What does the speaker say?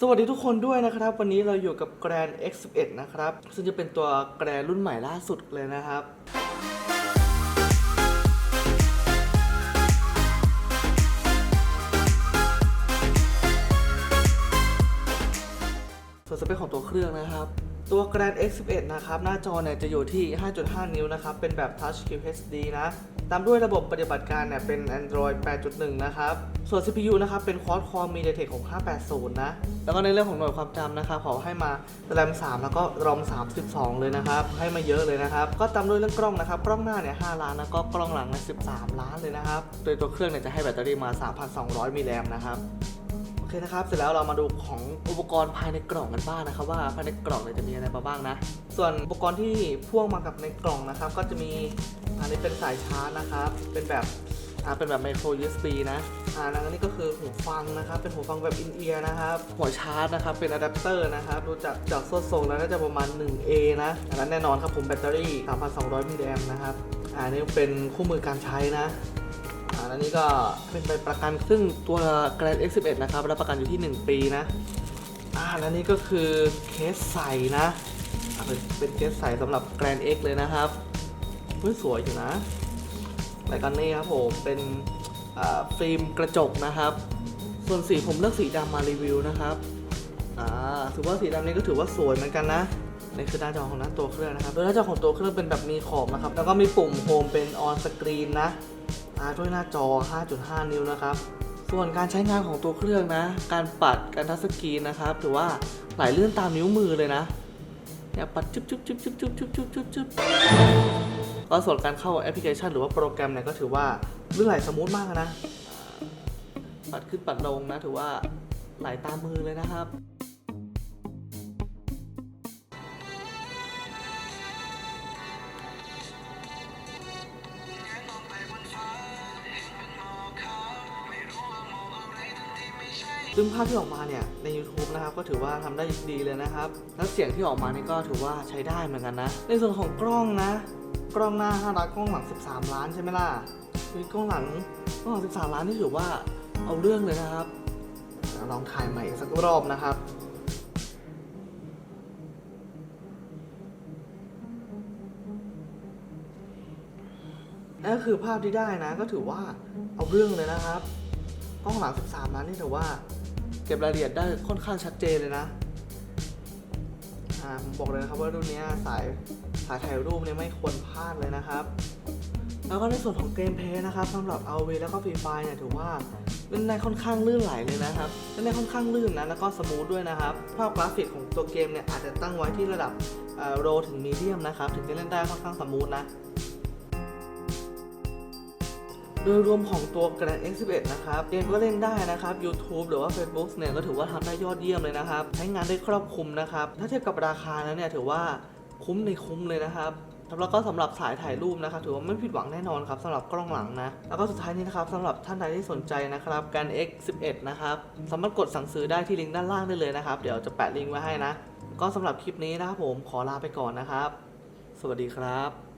สวัสดีทุกคนด้วยนะครับ วันนี้เราอยู่กับแกรน X11 นะครับ ซึ่งจะเป็นตัวแกรนรุ่นใหม่ล่าสุดเลยนะครับ ส่วนสเปคของตัวเครื่องนะครับ ตัว Grand X11 นะครับ หน้าจอเนี่ยจะอยู่ที่ 5.5 นิ้วนะครับ เป็นแบบ Touch QHD นะ ตามด้วยระบบปฏิบัติการเนี่ยเป็น Android 8.1 นะครับ ส่วน CPU นะครับ เป็น Quad Core MediaTek 6580 นะ แล้วก็ในเรื่องของหน่วยความจำนะครับเขาให้มา RAM 3 แล้วก็ ROM 32 เลยนะครับ ให้มาเยอะเลยนะครับ ก็ตามด้วยเรื่องกล้องนะครับ กล้องหน้าเนี่ย 5 ล้านแล้วก็กล้องหลังเนี่ย 13 ล้านเลยนะครับ โดยตัวเครื่องเนี่ยจะให้แบตเตอรี่มา 3,200มิลลิแอมป์นะครับ อเคนะครับเสร็จแล้วเรามาดูของอุปกรณ์ภายในกล่องกันบ้างนะครับว่าภายในกล่องเนี่ยจะมีอะไรมาบ้างนะ ส่วนอุปกรณ์ที่พ่วงมากับในกล่องนะครับ ก็จะมีอันนี้เป็นสายชาร์จนะครับ เป็นแบบอ่าเป็นแบบไมโคร USB นะอ่าแล้วนนี้ก็คือหูฟังนะครับ เป็นหูฟังแบบอินเอียร์นะครับ หัวชาร์จนะครับ เป็นอะแดปเตอร์นะครับ ดูจากจากโซ่ทรงแล้วน่าจะประมาณ 1A นะอันนั้นแน่นอนครับผมแบตเตอรี่ 3,200มิลลิแอมป์นะครับ อ่านี่เป็นคู่มือการใช้นะ แล้วนี่ก็เป็นใบประกันซึ่งตัว Grand X11 นะครับรับประกันอยู่ที่ 1 ปีนะอ่าแล้วนี่ก็คือเคสใสนะเป็นเป็นเคสใสสำหรับ Grand X เลยนะครับเฮ้ยสวยอยู่นะรายการนี้ครับผมเป็นฟิล์มกระจกนะครับ ส่วนสีผมเลือกสีดำมารีวิวนะครับอ่าถือว่าสีดำนี้ก็ถือว่าสวยเหมือนกันนะนี่คือหน้าจอของหน้าตัวเครื่องนะครับโดยหน้าจอของตัวเครื่องเป็นแบบมีขอบนะครับ แล้วก็มีปุ่มโฮมเป็นออนสกรีนนะ อ่าด้วยหน้าจอ 5.5 นิ้วนะครับ ส่วนการใช้งานของตัวเครื่องนะ การปัด การทัชสกรีนนะครับ ถือว่าไหลลื่นตามนิ้วมือเลยนะเนี่ยปัดจุ๊บจุ๊บจุ๊บจุ๊บจุ๊บจุ๊บจุ๊บจุ๊บจุ๊บก็ส่วนการเข้าแอปพลิเคชันหรือว่าโปรแกรมเนี่ยก็ถือว่าลื่นไหลสมูทมากนะ ปัดขึ้นปัดลงนะ ถือว่าไหลตามมือเลยนะครับ ซึ่งภาพที่ออกมาเนี่ยใน YouTube นะครับก็ถือว่าทำได้ดีเลยนะครับ แล้วเสียงที่ออกมานี่ก็ถือว่าใช้ได้เหมือนกันนะ ในส่วนของกล้องนะ กล้องหน้า5ล้านกล้องหลัง 13 ล้านใช่ไหมล่ะคือกล้องหลังกล้องหลัง 13 ล้านนี่ถือว่าเอาเรื่องเลยนะครับลองถ่ายใหม่อีกสักรอบนะครับนั่นคือภาพที่ได้นะก็ถือว่าเอาเรื่องเลยนะครับ กล้องหลัง 13 ล้านนี่ถือว่า เก็บรายละเอียดได้ค่อนข้างชัดเจนเลยนะอ่าผมบอกเลยนะครับว่ารุ่นนี้สายสายถ่ายรูปเนี่ยไม่ควรพลาดเลยนะครับ แล้วก็ในส่วนของเกมเพลย์นะครับสำหรับ RV แล้วก็ Free Fire เนี่ยถือว่าเล่นได้ค่อนข้างลื่นไหลเลยนะครับเล่นได้ค่อนข้างลื่นนะแล้วก็สมูทด้วยนะครับภาพกราฟิกของตัวเกมเนี่ยอาจจะตั้งไว้ที่ระดับโรถึงมีเดียมนะครับถึงจะเล่นได้ค่อนข้างสมูทนะ โดยรวมของตัว Grand X11 นะครับเกมก็เล่นได้นะครับ YouTube หรือว่า Facebook เนี่ยก็ถือว่าทำได้ยอดเยี่ยมเลยนะครับ ใช้งานได้ครอบคลุมนะครับ ถ้าเทียบกับราคาแล้วเนี่ยถือว่าคุ้มในคุ้มเลยนะครับแล้วก็สำหรับสายถ่ายรูปนะครับถือว่าไม่ผิดหวังแน่นอนครับสำหรับกล้องหลังนะ แล้วก็สุดท้ายนี้นะครับสำหรับท่านใดที่สนใจนะครับ Grand X11 นะครับสามารถกดสั่งซื้อได้ที่ลิงก์ด้านล่างได้เลยนะครับ เดี๋ยวจะแปะลิงก์ไว้ให้นะ ก็สำหรับคลิปนี้นะครับผมขอลาไปก่อนนะครับ สวัสดีครับ